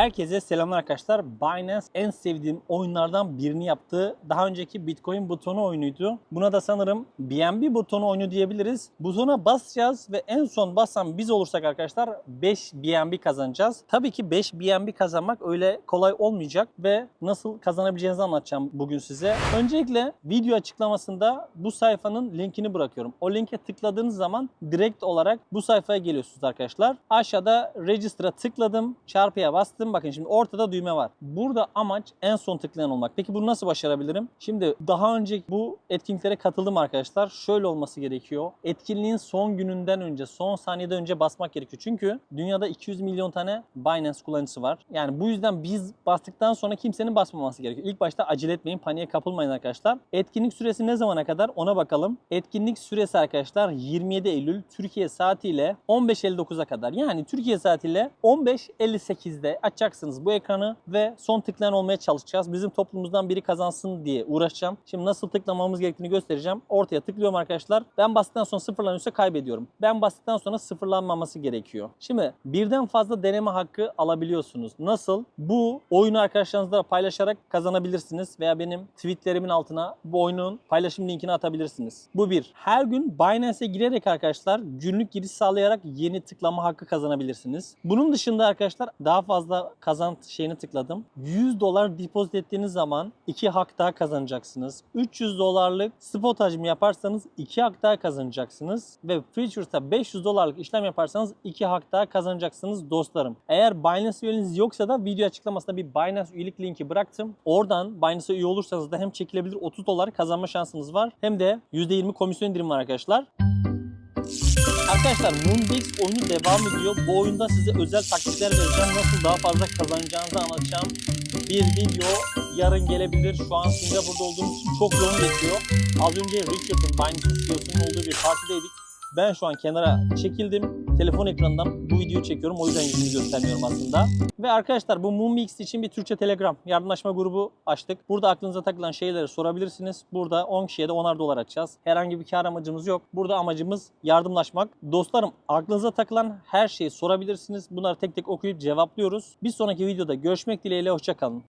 Herkese selamlar arkadaşlar. Binance en sevdiğim oyunlardan birini yaptı. Daha önceki Bitcoin butonu oyunuydu. Buna da sanırım BNB butonu oyunu diyebiliriz. Butona basacağız ve en son basan biz olursak arkadaşlar 5 BNB kazanacağız. Tabii ki 5 BNB kazanmak öyle kolay olmayacak ve nasıl kazanabileceğinizi anlatacağım bugün size. Öncelikle video açıklamasında bu sayfanın linkini bırakıyorum. O linke tıkladığınız zaman direkt olarak bu sayfaya geliyorsunuz arkadaşlar. Aşağıda register'a tıkladım, çarpıya bastım. Bakın şimdi ortada düğme var. Burada amaç en son tıklayan olmak. Peki bunu nasıl başarabilirim? Şimdi daha önce bu etkinliklere katıldım arkadaşlar. Şöyle olması gerekiyor. Etkinliğin son gününden önce, son saniyeden önce basmak gerekiyor. Çünkü dünyada 200 milyon tane Binance kullanıcısı var. Yani bu yüzden biz bastıktan sonra kimsenin basmaması gerekiyor. İlk başta acele etmeyin, paniğe kapılmayın arkadaşlar. Etkinlik süresi ne zamana kadar ona bakalım. Etkinlik süresi arkadaşlar 27 Eylül Türkiye saatiyle 15.59'a kadar. Yani Türkiye saatiyle 15.58'de açacaksınız bu ekranı ve son tıklayan olmaya çalışacağız. Bizim toplumumuzdan biri kazansın diye uğraşacağım. Şimdi nasıl tıklamamız gerektiğini göstereceğim. Ortaya tıklıyorum arkadaşlar. Ben bastıktan sonra sıfırlanıyorsa kaybediyorum. Ben bastıktan sonra sıfırlanmaması gerekiyor. Şimdi birden fazla deneme hakkı alabiliyorsunuz. Nasıl? Bu oyunu arkadaşlarınızla paylaşarak kazanabilirsiniz veya benim tweetlerimin altına bu oyunun paylaşım linkini atabilirsiniz. Bu bir. Her gün Binance'e girerek arkadaşlar günlük giriş sağlayarak yeni tıklama hakkı kazanabilirsiniz. Bunun dışında arkadaşlar daha fazla kazanç şeyini tıkladım. 100 dolar depozit ettiğiniz zaman 2 hak daha kazanacaksınız. 300 dolarlık spot hacmi yaparsanız 2 hak daha kazanacaksınız. Ve Futures'ta 500 dolarlık işlem yaparsanız 2 hak daha kazanacaksınız dostlarım. Eğer Binance üyeliğiniz yoksa da video açıklamasında bir Binance üyelik linki bıraktım. Oradan Binance'a üye olursanız da hem çekilebilir 30 dolar kazanma şansınız var. Hem de %20 komisyon indirim var arkadaşlar. Arkadaşlar Moonbase oyunu devam ediyor. Bu oyunda size özel taktikler vereceğim. Nasıl daha fazla kazanacağınızı anlatacağım. Bir video yarın gelebilir. Şu an Singapur'da olduğumuz için çok yoğun geçiyor. Az önce Richard'ın Binance CEO'sunun olduğu bir partideydik. Ben şu an kenara çekildim. Telefon ekranından bu videoyu çekiyorum. O yüzden yüzümü göstermiyorum aslında. Ve arkadaşlar bu Moonmix için bir Türkçe Telegram yardımlaşma grubu açtık. Burada aklınıza takılan şeyleri sorabilirsiniz. Burada 10 kişiye de 10'ar dolar açacağız. Herhangi bir kar amacımız yok. Burada amacımız yardımlaşmak. Dostlarım aklınıza takılan her şeyi sorabilirsiniz. Bunları tek tek okuyup cevaplıyoruz. Bir sonraki videoda görüşmek dileğiyle. Hoşçakalın.